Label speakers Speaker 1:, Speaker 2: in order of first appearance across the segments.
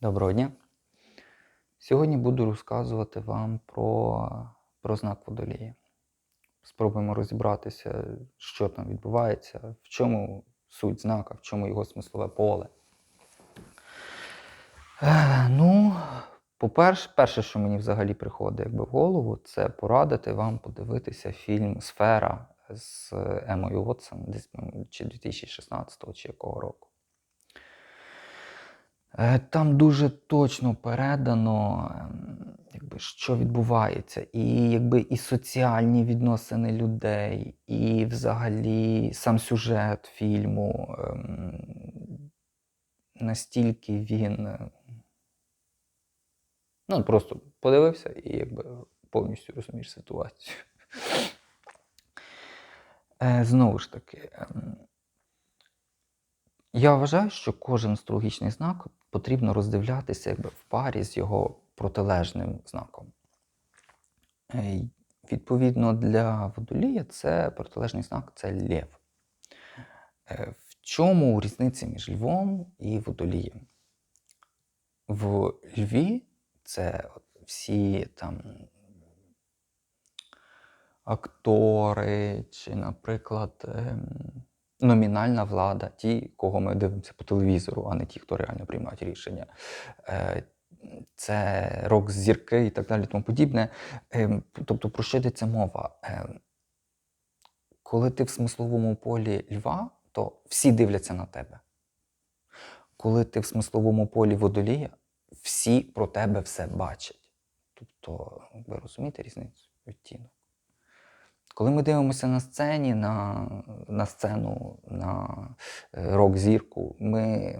Speaker 1: Доброго дня. Сьогодні буду розказувати вам про, про знак водолія. Спробуємо розібратися, що там відбувається, в чому суть знака, в чому його смислове поле. Е, ну, по-перше, перше, що мені взагалі приходить якби, в голову, це порадити вам подивитися фільм Сфера з Емою Уотсон, десь чи 2016 чи якого року. Е, Там дуже точно передано, ем, якби, що відбувається, і якби і соціальні відносини людей, і взагалі сам сюжет фільму. ем, Настільки він. е, Ну, просто подивився і якби повністю розумієш ситуацію. Е, Знову ж таки, ем, я вважаю, що кожен астрологічний знак потрібно роздивлятися якби в парі з його протилежним знаком. Е, Відповідно, для водолія це протилежний знак це лев. Е, В чому різниця між львом і водолієм? В льві це всі там актори, чи, наприклад, ем, номінальна влада, ті, кого ми дивимося по телевізору, а не ті, хто реально приймають рішення. Е, Це рок-зірки і так далі, тому подібне. Ем, Тобто, про що йдеться мова? Ем, Коли ти в смисловому полі льва, то всі дивляться на тебе. Коли ти в смисловому полі водолія, всі про тебе все бачать. Тобто, ви розумієте різницю відтінок? Коли ми дивимося на сцені, на, на сцену, на е, рок-зірку, ми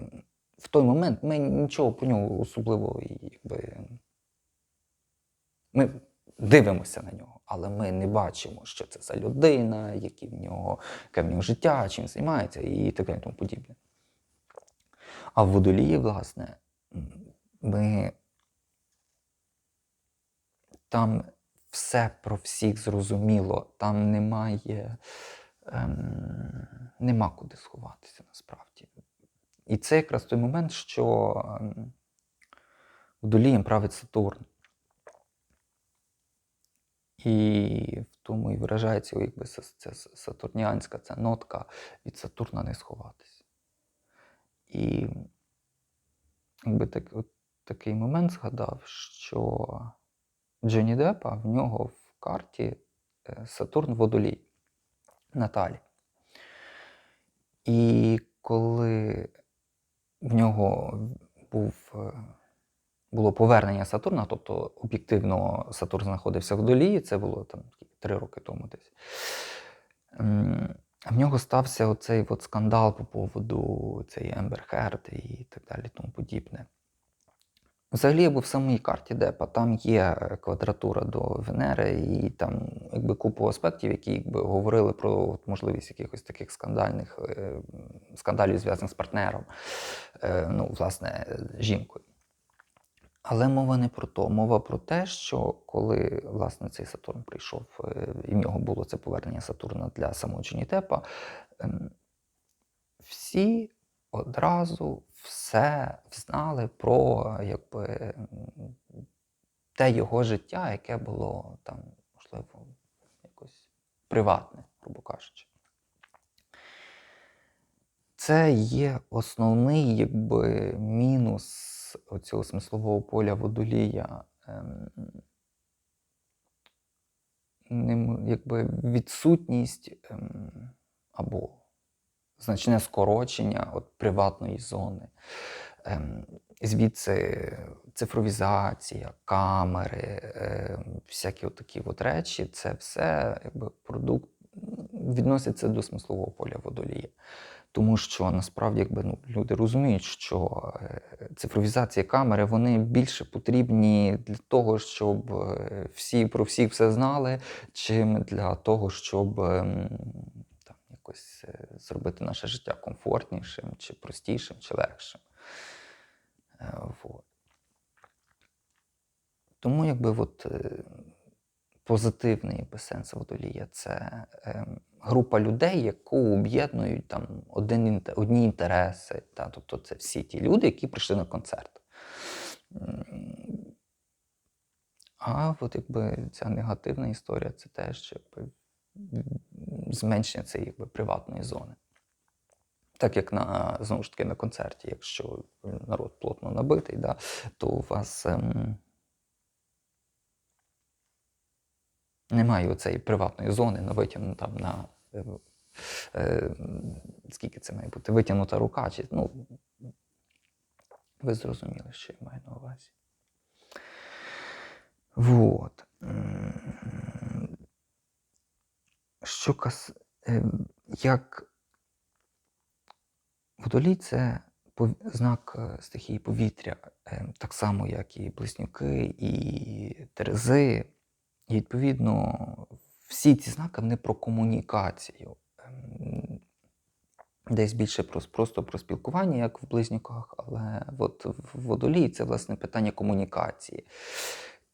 Speaker 1: в той момент ми нічого про нього особливо якби. Ми дивимося на нього, але ми не бачимо, що це за людина, які в нього, яке в нього життя, чим займається і так далі тому подібне. А в водолії, власне, ми там все про всіх зрозуміло, там немає, ем, нема куди сховатися насправді. І це якраз той момент, що ем, водолієм править Сатурн. І в тому і виражається якби ця сатурніанська ця нотка від Сатурна не сховатися. І якби так, от, такий момент згадав, що Джонні Деппа в нього в карті е, Сатурн водолій Наталі. І коли в нього був, е, було повернення Сатурна, тобто об'єктивно Сатурн знаходився в долії, це було там три роки тому десь. В нього стався оцей от скандал по поводу цієї Ембер Херд і так далі, тому подібне. Взагалі, якби в самій карті Депа там є е, квадратура до Венери, і там якби купу аспектів, які якби говорили про можливість якихось таких скандальних е, скандалів, зв'язаних з партнером, е, ну, власне, жінкою. Але мова не про то. Мова про те, що коли власне цей Сатурн прийшов, і в нього було це повернення Сатурна для самого Джонітепа, ем, всі одразу все знали про якби, те його життя, яке було там, можливо, якось приватне, грубо кажучи. Це є основний якби, мінус оцього смислового поля водолія. Ем, нем- якби відсутність ем, або значне скорочення от, приватної зони. Ем, звідси цифровізація, камери, ем, всякі от такі от речі, це все якби, продукт відноситься до смислового поля водолія. Тому що насправді якби, ну, люди розуміють, що е, цифровізація камери вони більше потрібні для того, щоб е, всі про всіх все знали, чим для того, щоб ем, зробити наше життя комфортнішим, чи простішим, чи легшим. Е, Вот. Тому якби от, е, позитивний якби, сенс водолія це ем, група людей, яку об'єднують там один, одні інтереси. Та, тобто це всі ті люди, які прийшли на концерт. А от якби ця негативна історія це теж якби, зменшення цієї якби, приватної зони. Так як на, знову ж таки на концерті, якщо народ плотно набитий, да, то у вас ем, немає цієї приватної зони на витягну там на е, е, скільки це має бути? Витягнута рука, чи ну, ви зрозуміли, що я маю на увазі. Вот. Що кас... е, як водолій це знак е, стихії повітря, е, так само, як і близнюки, і терези. І відповідно, всі ці знаки вони про комунікацію. Ем, Десь більше про, просто про спілкування, як в близнюках, але от в водолії це власне питання комунікації.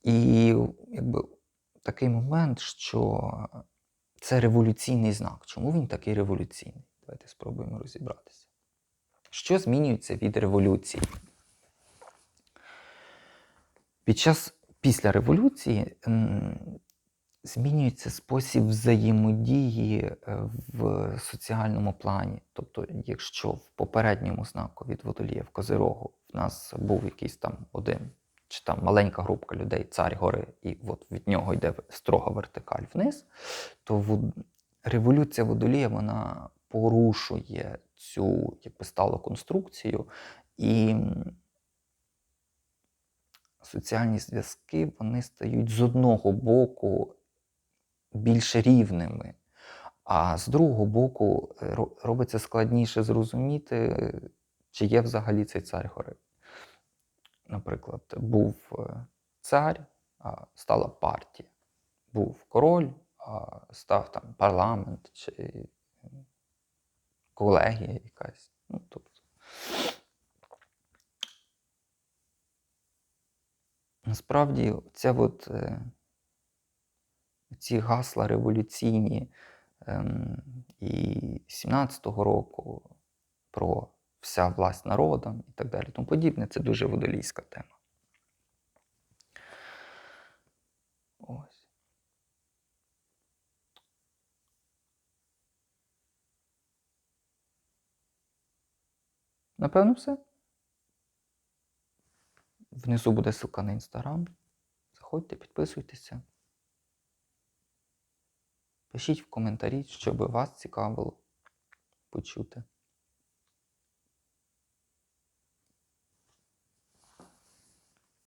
Speaker 1: І якби такий момент, що це революційний знак. Чому він такий революційний? Давайте спробуємо розібратися. Що змінюється від революції? Під час після революції змінюється спосіб взаємодії е, в соціальному плані. Тобто, якщо в попередньому знаку від водолія в Козирогу в нас був якийсь там один чи там маленька групка людей, цар гори, і от від нього йде строга вертикаль вниз, то вод- революція водолія вона порушує цю якби, сталу конструкцію і соціальні зв'язки вони стають з одного боку більш рівними, а з другого боку е, робиться складніше зрозуміти, чи є взагалі цей цар гори. Наприклад, був е, цар, а стала партія, був король, а став там парламент чи колегія якась. Ну, тобто, насправді, ця от, е, ці гасла революційні ем, і 17-го року про вся власть народом і так далі, тому подібне, це дуже водолійська тема. Ось. Напевно, все. Внизу буде ссылка на інстаграм. Заходьте, підписуйтеся. Пишіть в коментарі, що би вас цікавило почути.